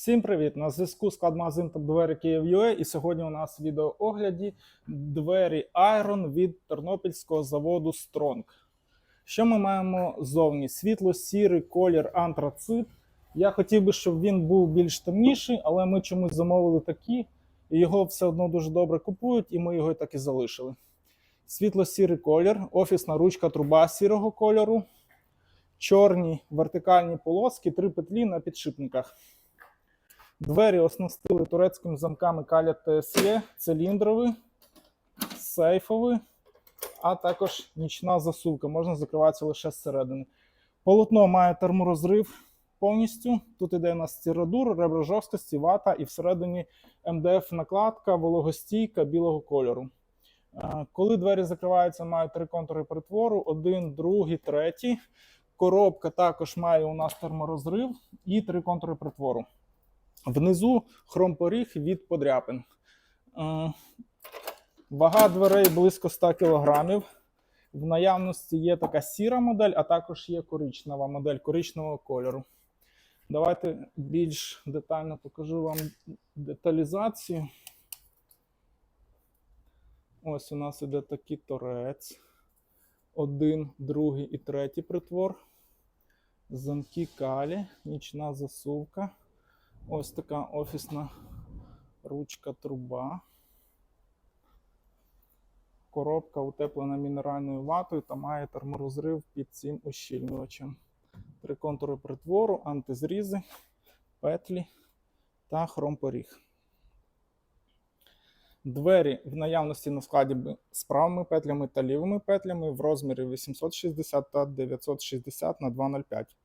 Всім привіт! На зв'язку склад магазин топ двері Київ.UA і сьогодні у нас в відеоогляді двері Iron від тернопільського заводу Strong. Що ми маємо ззовні? Світло-сірий колір антрацит. Я хотів би, щоб він був більш темніший, але ми чомусь замовили такі, і його все одно дуже добре купують, і ми його так і залишили. Світло-сірий колір, офісна ручка труба сірого кольору, чорні вертикальні полоски, три петлі на підшипниках. Двері оснастили турецькими замками Каля ТСЄ, циліндровий, сейфовий, а також нічна засувка. Можна закриватися лише зсередини. Полотно має терморозрив повністю. Тут іде у нас стіродур, ребра жорсткості, вата і всередині МДФ-накладка, вологостійка білого кольору. Е, Коли двері закриваються, мають три контури притвору: один, другий, третій. Коробка також має у нас терморозрив і три контури притвору. Внизу хромпоріг від подряпин. Е, Вага дверей близько 100 кг. В наявності є така сіра модель, а також є коричнева модель коричневого кольору. Давайте більш детально покажу вам деталізацію. Ось у нас іде такий торець. Один, другий і третій притвор. Замки калі, нічна засувка. Ось така офісна ручка труба. Коробка утеплена мінеральною ватою та має терморозрив під цим ущільнювачем. Три контури притвору, антизрізи, петлі та хромпоріг. Двері в наявності на складі з правими петлями та лівими петлями в розмірі 860 та 960 на 205.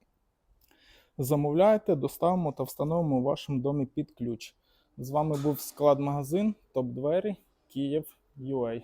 Замовляйте, доставимо та встановимо у вашому домі під ключ. З вами був склад магазин Топ Двері Київ UA.